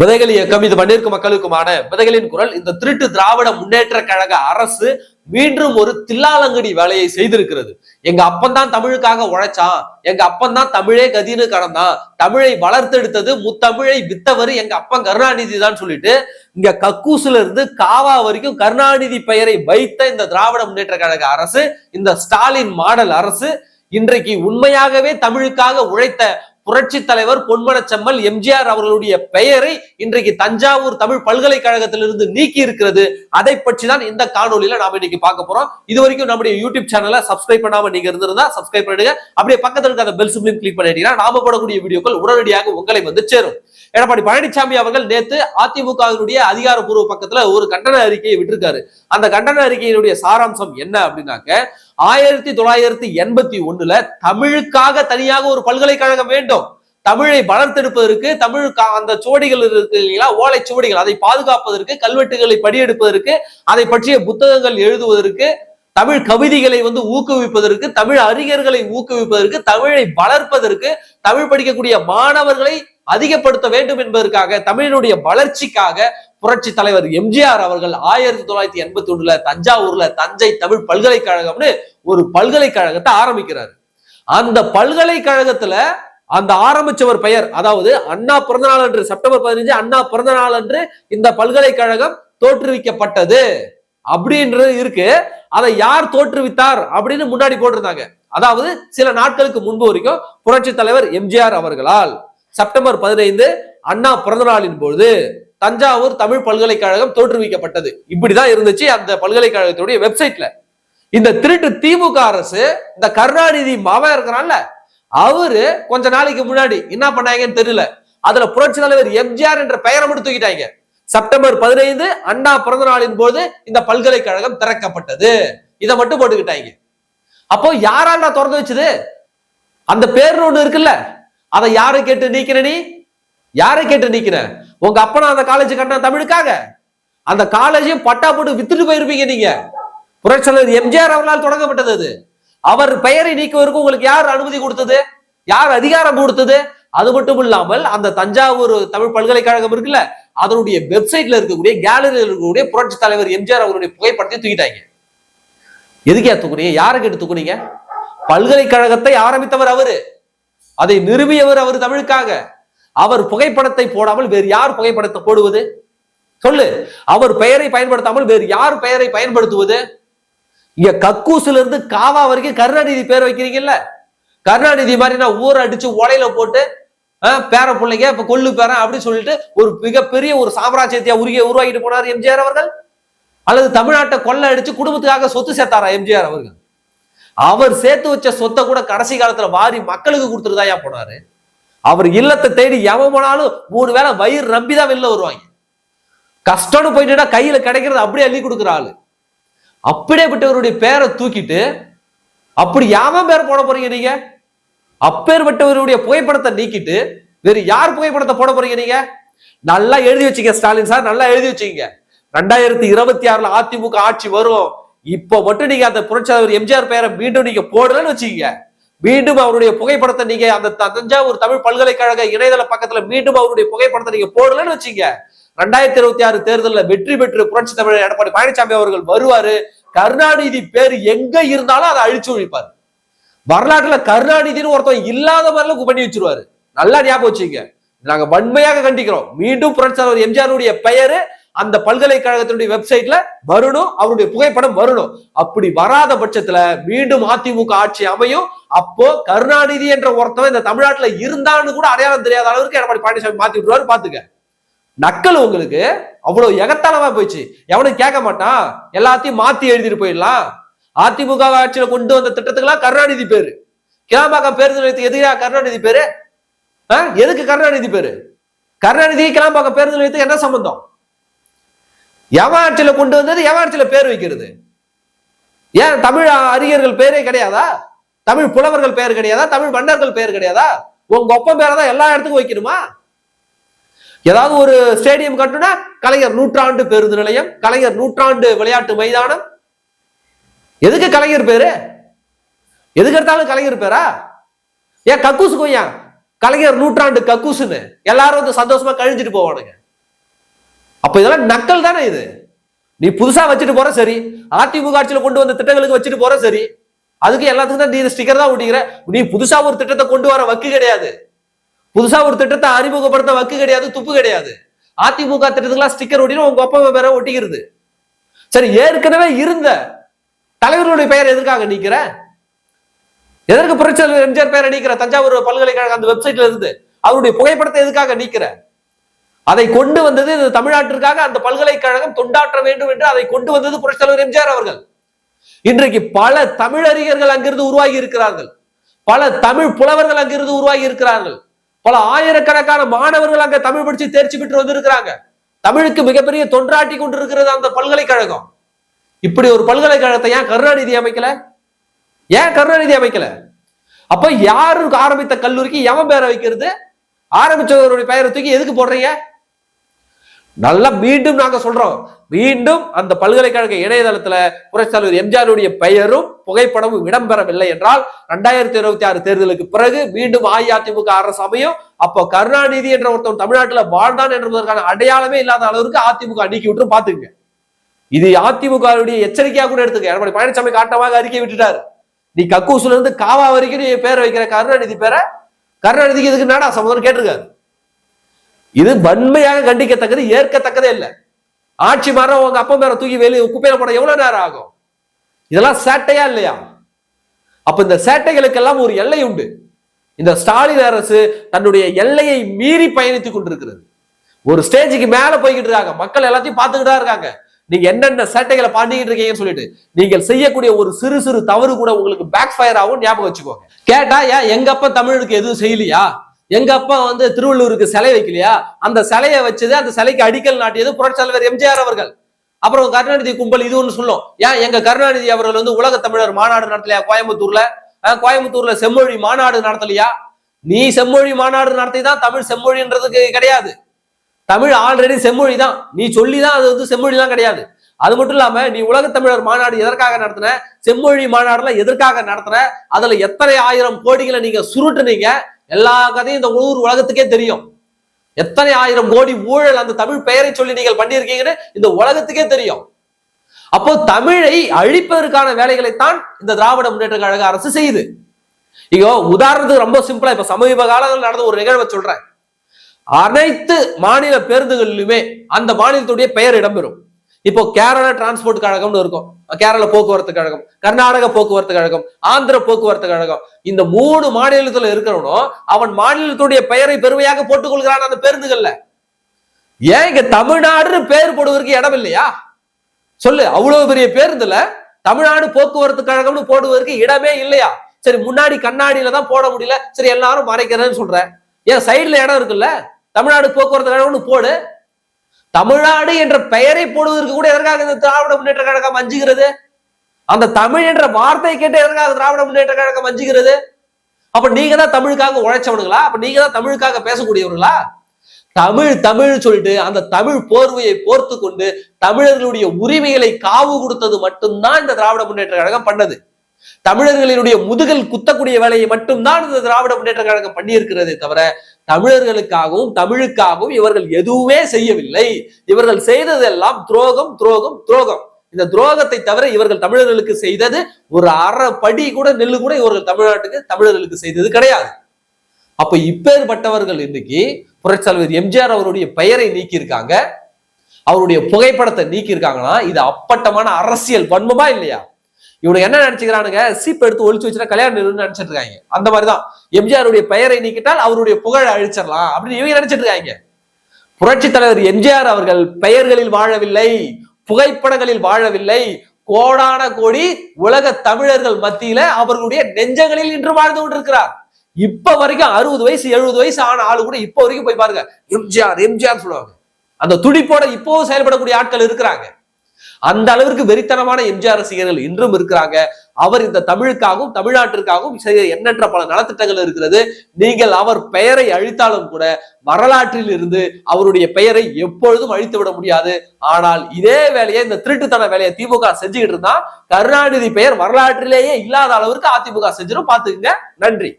விதைகள் இயக்கம் இது மண்ணிற்கு மக்களுக்குமான விதைகளின் குரல் இந்த திருட்டு திராவிட முன்னேற்ற கழக அரசு மீண்டும் ஒரு தில்லாலங்கடி வேலையை செய்திருக்கிறது. எங்க அப்பந்தான் தமிழுக்காக உழைச்சான் எங்க அப்பந்தான் தமிழே கதின்னு கடந்தான் தமிழை வளர்த்தெடுத்தது முத்தமிழை வித்தவர் எங்க அப்பன் கருணாநிதி தான் சொல்லிட்டு இங்க கக்கூசுல இருந்து காவா வரைக்கும் கருணாநிதி பெயரை வைத்த இந்த திராவிட முன்னேற்ற கழக அரசு இந்த ஸ்டாலின் மாடல் அரசு இன்றைக்கு உண்மையாகவே தமிழுக்காக உழைத்த புரட்சி தலைவர் பொன்மனச்செம்மல் எம்ஜிஆர் அவர்களுடைய பெயரை இன்றைக்கு தஞ்சாவூர் தமிழ் பல்கலைக்கழகத்திலிருந்து நீக்கி இருக்கிறது அதை பற்றி தான் இந்த காணொலியில நாம இன்னைக்கு பார்க்க போறோம். இது வரைக்கும் நம்முடைய யூடியூப் சேனலை சப்ஸ்கிரைப் பண்ணாம நீங்க இருந்திருந்தா சப்ஸ்கிரைப் பண்ணிடுங்க. அப்படியே பக்கத்துல இருக்க அந்த பெல் சிம்லையும் கிளிக் பண்ணிட்டீங்கன்னா நாம போடக்கூடிய வீடியோக்கள் உடனடியாக உங்களை வந்து சேரும். எடப்பாடி பழனிசாமி அவர்கள் நேத்து அதிமுகவினுடைய அதிகாரப்பூர்வ பக்கத்துல ஒரு கண்டன அறிக்கையை விட்டிருக்காரு. அந்த கண்டன அறிக்கையினுடைய சாராம்சம் என்ன அப்படின்னாக்க ஆயிரத்தி தொள்ளாயிரத்தி எண்பத்தி ஒண்ணுல தமிழுக்காக தனியாக ஒரு பல்கலைக்கழகம் வேண்டும். தமிழை வளர்த்தெடுப்பதற்கு தமிழ் அந்த சுவடிகள் இருக்கு இல்லைங்களா ஓலை சுவடிகள் அதை பாதுகாப்பதற்கு கல்வெட்டுகளை படியெடுப்பதற்கு அதை பற்றிய புத்தகங்கள் எழுதுவதற்கு தமிழ் கவிதைகளை வந்து ஊக்குவிப்பதற்கு தமிழ் அறிஞர்களை ஊக்குவிப்பதற்கு தமிழை வளர்ப்பதற்கு தமிழ் படிக்கக்கூடிய மாணவர்களை அதிகப்படுத்த வேண்டும் என்பதற்காக தமிழினுடைய வளர்ச்சிக்காக புரட்சி தலைவர் எம்ஜிஆர் அவர்கள் ஆயிரத்தி தொள்ளாயிரத்தி எண்பத்தி ஒண்ணுல தஞ்சாவூர்ல தஞ்சை தமிழ் பல்கலைக்கழகம்னு ஒரு பல்கலைக்கழகத்தை ஆரம்பிக்கிறார். அந்த பல்கலைக்கழகத்துல அந்த ஆரம்பிச்சவர் பெயர் அதாவது அண்ணா பிறந்த நாள் அன்று செப்டம்பர் பதினஞ்சு அண்ணா பிறந்தநாள் அன்று இந்த பல்கலைக்கழகம் தோற்றுவிக்கப்பட்டது அப்படின்றது இருக்கு. அதை யார் தோற்றுவித்தார் அப்படின்னு முன்னாடி போட்டிருந்தாங்க. அதாவது சில நாட்களுக்கு முன்பு வரைக்கும் புரட்சி தலைவர் எம்ஜிஆர் அவர்களால் செப்டம்பர் பதினைந்து அண்ணா பிறந்த நாளின் பொழுது தஞ்சாவூர் தமிழ் பல்கலைக்கழகம் தோற்றுவிக்கப்பட்டது. இப்படிதான் இருந்துச்சு அந்த பல்கலைக்கழகத்துடைய வெப்சைட்ல இந்த திருட்டு திமுக அரசு இந்த கருணாநிதி மாவன் இருக்கிறான்ல அவரு கொஞ்ச நாளைக்கு முன்னாடி என்ன பண்ணாங்கன்னு தெரியல. அதுல புரட்சி தலைவர் எம்ஜிஆர் என்ற பெயரை மட்டும் தூக்கிட்டாங்க. செப்டம்பர் பதினைந்து அண்ணா பிறந்த நாளின் போது இந்த பல்கலைக்கழகம் திறக்கப்பட்டது. இதை மட்டும் போட்டுக்கிட்டாங்க. அப்போ யாரால திறந்து வச்சது? அந்த பேர்னு ஒண்ணு இருக்குல்ல. அதை யாரை கேட்டு நீக்கிற நீ? யாரை கேட்டு நீக்கிற உங்க அப்பனா அந்த காலேஜ் கட்டின தமிழுக்காக? அந்த காலேஜையும் பட்டா போட்டு வித்துட்டு போயிருப்பீங்க நீங்க. புரட்சியாளர் எம்ஜிஆர் அவர்களால் தொடங்கப்பட்டது அது. அவர் பெயரை நீக்குவதற்கு உங்களுக்கு யார் அனுமதி கொடுத்தது? யார் அதிகாரம் கொடுத்தது? அது மட்டும் இல்லாமல் அந்த தஞ்சாவூர் தமிழ் பல்கலைக்கழகம் இருக்குல்ல அதனுடைய வெப்சைட்ல இருக்கக்கூடிய கேலரியில் இருக்கக்கூடிய புரட்சி தலைவர் எம்ஜிஆர் அவருடைய புகைப்படத்தை தூக்கிட்டாங்க. எதுக்கே தூக்குனீங்க? யாரை கேட்டு தூக்குனீங்க? பல்கலைக்கழகத்தை ஆரம்பித்தவர் அவரு. அதை நிறுவியவர் அவர் தமிழுக்காக. அவர் புகைப்படத்தை போடாமல் வேறு யார் புகைப்படத்தை போடுவது? சொல்லு. அவர் பெயரை பயன்படுத்தாமல் வேறு யார் பெயரை பயன்படுத்துவது? இங்க கக்கூசுல இருந்து காவா வரைக்கும் கருணாநிதி பேர் வைக்கிறீங்கல்ல? கருணாநிதி மாதிரி நான் ஊரை அடிச்சு உலையில போட்டு பேர பிள்ளைங்க இப்ப கொள்ளு பேரன் அப்படின்னு சொல்லிட்டு ஒரு மிகப்பெரிய ஒரு சாம்ராஜ்யத்தை உருகி உருவாக்கிட்டு போனார் எம்ஜிஆர் அவர்கள்? அல்லது தமிழ்நாட்டை கொள்ளை அடிச்சு குடும்பத்துக்காக சொத்து சேர்த்தாரா எம்ஜிஆர் அவர்கள்? அவர் சேர்த்து வச்ச சொத்தை கூட கடைசி காலத்துல வாரி மக்களுக்கு கொடுத்துருதாயா போனாரு. அவர் இல்லத்தை தேடி எவன் போனாலும் மூணு வேளை வயிறு நம்பிதான் வெளில வருவாங்க. கஷ்டம்னு போயிட்டுனா கையில கிடைக்கிறது அப்படியே அள்ளி கொடுக்குற ஆளு. அப்படியேப்பட்டவருடைய பேரை தூக்கிட்டு அப்படி யாவன் பேரை போட போறீங்க நீங்க? அப்பேற்பட்டவருடைய புகைப்படத்தை நீக்கிட்டு வேறு யார் புகைப்படத்தை போட போறீங்க நீங்க? நல்லா எழுதி வச்சுங்க ஸ்டாலின் சார் நல்லா எழுதி வச்சுங்க. ரெண்டாயிரத்தி இருபத்தி ஆறுல அதிமுக ஆட்சி வரும். இப்போ மட்டும் நீங்க அந்த புரட்சியாளர் எம்ஜிஆர் பெயரை மீண்டும் நீங்க போடலன்னு வச்சுக்கீங்க. மீண்டும் அவருடைய புகைப்படத்தை நீங்க அந்த த- தஞ்சாவூர் தமிழ் பல்கலைக்கழக இணையதள பக்கத்துல மீண்டும் அவருடைய புகைப்படத்தை நீங்க போடலன்னு வச்சீங்க. ரெண்டாயிரத்தி இருபத்தி ஆறு தேர்தலில் வெற்றி பெற்று புரட்சி தமிழர் எடப்பாடி பழனிசாமி அவர்கள் வருவாரு. கருணாநிதி பேர் எங்க இருந்தாலும் அதை அழிச்சு ஒழிப்பார். வரலாற்றுல கருணாநிதினு ஒருத்தன் இல்லாத மாதிரிலாம் பண்ணி வச்சிருவாரு. நல்லா ஞாபகம் வச்சுங்க. நாங்க வன்மையாக கண்டிக்கிறோம். மீண்டும் புரட்சி தலைவர் எம்ஜிஆருடைய பெயரு அந்த பல்கலைக்கழகத்தினுடைய வெப்சைட்ல வரணும் அவருடைய புகைப்படம் வரணும். அப்படி வராத பட்சத்துல மீண்டும் அதிமுக ஆட்சி அமையும். அப்போ கருணாநிதி என்ற ஒருத்தவன் இந்த தமிழ்நாட்டுல இருந்தான்னு கூட அடையாளம் தெரியாத அளவுக்கு எடப்பாடி பழனிசாமி மாத்தி விட்டுருவாரு பாத்துக்க. நக்கல் உங்களுக்கு. அவ்வளவு எகத்தாளமா போயிடுச்சு. எவனும் கேட்க மாட்டான். எல்லாத்தையும் மாத்தி எழுதிட்டு போயிடலாம். அதிமுக ஆட்சியில கொண்டு வந்த திட்டத்துக்கெல்லாம் கருணாநிதி பேரு. கிளாம்பாக்கம் பேருந்து நிலையத்துக்கு எதிராக கருணாநிதி பேரு. எதுக்கு கருணாநிதி பேரு? கருணாநிதி கிளாம்பாக்கம் பேருந்து நிலையத்துக்கு என்ன சம்பந்தம்? எவார்ட்டில் கொண்டு வந்தது எவார்ட்டில் பேர் வைக்கிறது. ஏன் தமிழ் அறிஞர்கள் பேரே கிடையாதா? தமிழ் புலவர்கள் பெயர் கிடையாதா? தமிழ் மன்னர்கள் பெயர் கிடையாதா? உங்க ஒப்பம் பேரை தான் எல்லா இடத்துக்கும் வைக்கணுமா? ஏதாவது ஒரு ஸ்டேடியம் கட்டுனா கலைஞர் நூற்றாண்டு பேருந்து நிலையம் கலைஞர் நூற்றாண்டு விளையாட்டு மைதானம். எதுக்கு கலைஞர் பேரு? எதுக்கு எடுத்தாலும் கலைஞர் பேரா? ஏன் கக்கூசு கொய்யா? கலைஞர் நூற்றாண்டு கக்கூசுன்னு. எல்லாரும் வந்து சந்தோஷமா கழிஞ்சிட்டு போவானுங்க. அப்ப இதெல்லாம் நக்கல் தானே இது? நீ புதுசா வச்சுட்டு போற சரி அதிமுக ஆட்சியில் கொண்டு வந்த திட்டங்களுக்கு வச்சுட்டு போற சரி அதுக்கு எல்லாத்துக்கும் தான் நீ ஸ்டிக்கர் தான் ஒட்டிக்கிற. நீ புதுசா ஒரு திட்டத்தை கொண்டு வர வக்கு கிடையாது. புதுசா ஒரு திட்டத்தை அறிமுகப்படுத்த வக்கு கிடையாது துப்பு கிடையாது. அதிமுக திட்டத்துக்குலாம் ஸ்டிக்கர் ஒட்டினா உங்க அப்பா பேர ஒட்டிக்கிறது. சரி ஏற்கனவே இருந்த தலைவர்களுடைய பெயர் எதற்காக நீக்கிற? எதற்கு புரட்சியாளர் எம்ஜிஆர் பெயரை நீக்கிற? தஞ்சாவூர் பல்கலைக்கழக அந்த வெப்சைட்ல இருந்து. அவருடைய புகைப்படத்தை எதுக்காக நீக்கிற? அதை கொண்டு வந்தது இந்த தமிழ்நாட்டிற்காக அந்த பல்கலைக்கழகம் தொண்டாற்ற வேண்டும் என்று அதை கொண்டு வந்தது புரட்சியாளர் எம்ஜிஆர் அவர்கள். இன்றைக்கு பல தமிழறிஞர்கள் அங்கிருந்து உருவாகி இருக்கிறார்கள். பல தமிழ் புலவர்கள் அங்கிருந்து உருவாகி இருக்கிறார்கள். பல ஆயிரக்கணக்கான மாணவர்கள் அங்க தமிழ் படிச்சு தேர்ச்சி பெற்று வந்திருக்கிறாங்க. தமிழுக்கு மிகப்பெரிய தொன்றாட்டி கொண்டிருக்கிறது அந்த பல்கலைக்கழகம். இப்படி ஒரு பல்கலைக்கழகத்தை ஏன் கருணாநிதி அமைக்கல? ஏன் கருணாநிதி அமைக்கல? அப்ப யாருக்கு ஆரம்பித்த கல்லூரிக்கு எவன் பேரை வைக்கிறது? ஆரம்பிச்சவருடைய பெயரை தூக்கி எதுக்கு போடுறீங்க? நல்லா மீண்டும் நாங்க சொல்றோம். மீண்டும் அந்த பல்கலைக்கழக இணையதளத்துல புரட்சியாளர் எம்ஜிஆருடைய பெயரும் புகைப்படமும் இடம்பெறவில்லை என்றால் ரெண்டாயிரத்தி இருபத்தி ஆறு தேர்தலுக்கு பிறகு மீண்டும் அஇஅதிமுக அரசு அமையும் அப்போ கருணாநிதி என்ற ஒருத்தன் தமிழ்நாட்டுல வாழ்ந்தான் என்பதற்கான அடையாளமே இல்லாத அளவிற்கு அதிமுக நீக்கி விட்டு பாத்துங்க இது அதிமுகவுடைய எச்சரிக்கையா கூட எடுத்துக்க. எடப்பாடி பழனிசாமி காட்டமாக அறிக்கை விட்டுட்டாரு. நீ கக்கூசுல இருந்து காவா வரைக்கும் நீ பேரை வைக்கிற கருணாநிதி பேரை? கருணாநிதிக்கு இதுக்கு நாடா சம்மதம் கேட்டிருக்காரு. இது வன்மையாக கண்டிக்கத்தக்கது ஏற்கத்தக்கதே இல்லை. ஆட்சி மாற உங்க அப்பா மேல தூக்கி வெளியே குப்பையில போட எவ்வளவு நேரம் ஆகும்? இதெல்லாம் சேட்டையா இல்லையா? அப்ப இந்த சேட்டைகளுக்கெல்லாம் ஒரு எல்லை உண்டு. இந்த ஸ்டாலின் அரசு தன்னுடைய எல்லையை மீறி பயணித்துக் கொண்டிருக்கிறது. ஒரு ஸ்டேஜுக்கு மேல போய்கிட்டு இருக்காங்க. மக்கள் எல்லாத்தையும் பார்த்துக்கிட்டு இருக்காங்க. நீங்க என்னென்ன சேட்டைகளை பண்ணிக்கிட்டு இருக்கீங்கன்னு சொல்லிட்டு நீங்கள் செய்யக்கூடிய ஒரு சிறு சிறு தவறு கூட உங்களுக்கு பேக் ஃபயர் ஆகும் ஞாபகம் வச்சுக்கோங்க. கேட்டா ஏன் எங்க அப்பா தமிழுக்கு எதுவும் செய்யலையா? எங்க அப்பா வந்து திருவள்ளூருக்கு சிலை வைக்கலையா? அந்த சிலையை வச்சது அந்த சிலைக்கு அடிக்கல் நாட்டியது புரட்சியாளர் எம்ஜிஆர் அவர்கள். அப்புறம் கருணாநிதி கும்பல் இது ஒன்று சொல்லும். ஏன் எங்க கருணாநிதி அவர்கள் வந்து உலக தமிழர் மாநாடு நடத்தலையா கோயம்புத்தூர்ல? கோயம்புத்தூர்ல செம்மொழி மாநாடு நடத்தலையா? நீ செம்மொழி மாநாடு நடத்தி தான் தமிழ் செம்மொழின்றதுக்கு கிடையாது. தமிழ் ஆல்ரெடி செம்மொழி தான் நீ சொல்லி தான் அது வந்து செம்மொழிலாம் கிடையாது. அது மட்டும் இல்லாம நீ உலக தமிழர் மாநாடு எதற்காக நடத்தின? செம்மொழி மாநாடுல எதற்காக நடத்தின? அதுல எத்தனை ஆயிரம் கோடிகளை நீங்க சுருட்டுனீங்க? எல்லா கதையும் இந்த ஊர் உலகத்துக்கே தெரியும். எத்தனை ஆயிரம் கோடி ஊழல் அந்த தமிழ் பெயரை சொல்லி நீங்கள் பண்ணியிருக்கீங்கன்னு இந்த உலகத்துக்கே தெரியும். அப்போ தமிழை அழிப்பதற்கான வேலைகளைத்தான் இந்த திராவிட முன்னேற்ற கழக அரசு செய்யுது. இங்க உதாரணத்துக்கு ரொம்ப சிம்பிளா இப்ப சமீப காலங்களில் நடந்த ஒரு நிகழ்வை சொல்றேன். அனைத்து மாநில பேருந்துகளிலுமே அந்த மாநிலத்துடைய பெயர் இடம்பெறும். இப்போ கேரள டிரான்ஸ்போர்ட் கழகம்னு இருக்கும். கேரள போக்குவரத்து கழகம் கர்நாடக போக்குவரத்து கழகம் ஆந்திர போக்குவரத்து கழகம். இந்த மூணு மாநிலத்துல இருக்கிறவனும் அவன் மாநிலத்துடைய பெயரை பெருமையாக போட்டுக் கொள்கிறான் அந்த பேருந்துகள்ல. ஏன் இங்க தமிழ்நாடுன்னு பேர் போடுவதற்கு இடம் இல்லையா? சொல்லு அவ்வளவு பெரிய பேருந்துல தமிழ்நாடு போக்குவரத்து கழகம்னு போடுவதற்கு இடமே இல்லையா? சரி முன்னாடி கண்ணாடியில தான் போட முடியல. சரி எல்லாரும் மறைக்கிறேன்னு சொல்றேன் ஏன் சைடுல இடம் இருக்குல்ல? தமிழ்நாடு போக்குவரத்து கழகம்னு போடு. தமிழ்நாடு என்ற பெயரை போடுவதற்கு கூட எதற்காக இந்த திராவிட முன்னேற்ற கழகம் அஞ்சுகிறது? அந்த தமிழ் என்ற வார்த்தை கேட்டு எதற்காக திராவிட முன்னேற்ற கழகம் அஞ்சுகிறது? அப்ப நீங்க தான் தமிழுக்காக உழைச்சவனுங்களா? அப்ப நீங்க தான் தமிழுக்காக பேசக்கூடியவர்களா? தமிழ் தமிழ் சொல்லிட்டு அந்த தமிழ் போர்வையை போர்த்து கொண்டு தமிழர்களுடைய உரிமைகளை காவு கொடுத்தது மட்டும்தான் இந்த திராவிட முன்னேற்ற கழகம் பண்ணது. தமிழர்களினுடைய முதுகல் குத்தக்கூடிய வேலையை மட்டும்தான் இந்த திராவிட முன்னேற்ற கழகம் பண்ணியிருக்கிறதே தவிர தமிழர்களுக்காகவும் தமிழுக்காகவும் இவர்கள் எதுவுமே செய்யவில்லை. இவர்கள் செய்ததெல்லாம் துரோகம் துரோகம் துரோகம். இந்த துரோகத்தை தவிர இவர்கள் தமிழர்களுக்கு செய்தது ஒரு அரை படி கூட நெல்லு கூட இவர்கள் தமிழ்நாட்டுக்கு தமிழர்களுக்கு செய்தது கிடையாது. அப்ப இப்பேற்பட்டவர்கள் இன்னைக்கு புரட்சியாளர் எம்ஜிஆர் அவருடைய பெயரை நீக்கியிருக்காங்க. அவருடைய புகைப்படத்தை நீக்கியிருக்காங்கன்னா இது அப்பட்டமான அரசியல் வன்மமா இல்லையா? இவனுக்கு என்ன நினைச்சுக்கிறானுங்க? சீப் எடுத்து ஒழிச்சு வச்சுட்டா கல்யாணம் நிறுவனம் நினைச்சிட்டு இருக்காங்க அந்த மாதிரிதான். எம்ஜிஆருடைய பெயரை நீக்கிட்டால் அவருடைய புகழை அழிச்சிடலாம். அப்படின்னு இவங்க நினைச்சிட்டு இருக்காங்க புரட்சி தலைவர் எம்ஜிஆர் அவர்கள் பெயர்களில் வாழவில்லை புகைப்படங்களில் வாழவில்லை கோடான கோடி உலக தமிழர்கள் மத்தியில அவர்களுடைய நெஞ்சங்களில் இன்று வாழ்ந்து கொண்டிருக்கிறார். இப்ப வரைக்கும் அறுபது வயசு எழுபது வயசு ஆன ஆளு கூட இப்ப வரைக்கும் போய் பாருங்க எம்ஜிஆர் எம்ஜிஆர் சொல்லுவாங்க. அந்த துடிப்போட இப்போவும் செயல்படக்கூடிய ஆட்கள் இருக்கிறாங்க. அந்த அளவிற்கு வெறித்தனமான எம்ஜிஆர் ரசிகர்கள் இன்றும் இருக்கிறாங்க. அவர் இந்த தமிழுக்காகவும் தமிழ்நாட்டிற்காகவும் செய்ய எண்ணற்ற பல நலத்திட்டங்கள் இருக்கிறது. நீங்கள் அவர் பெயரை அழித்தாலும் கூட வரலாற்றில் இருந்து அவருடைய பெயரை எப்பொழுதும் அழித்து விட முடியாது. ஆனால் இதே வேலையை இந்த திருட்டுத்தன வேலையை திமுக செஞ்சுக்கிட்டு இருந்தா கருணாநிதி பெயர் வரலாற்றிலேயே இல்லாத அளவிற்கு அதிமுக செஞ்சிடும் பாத்துக்கங்க நன்றி.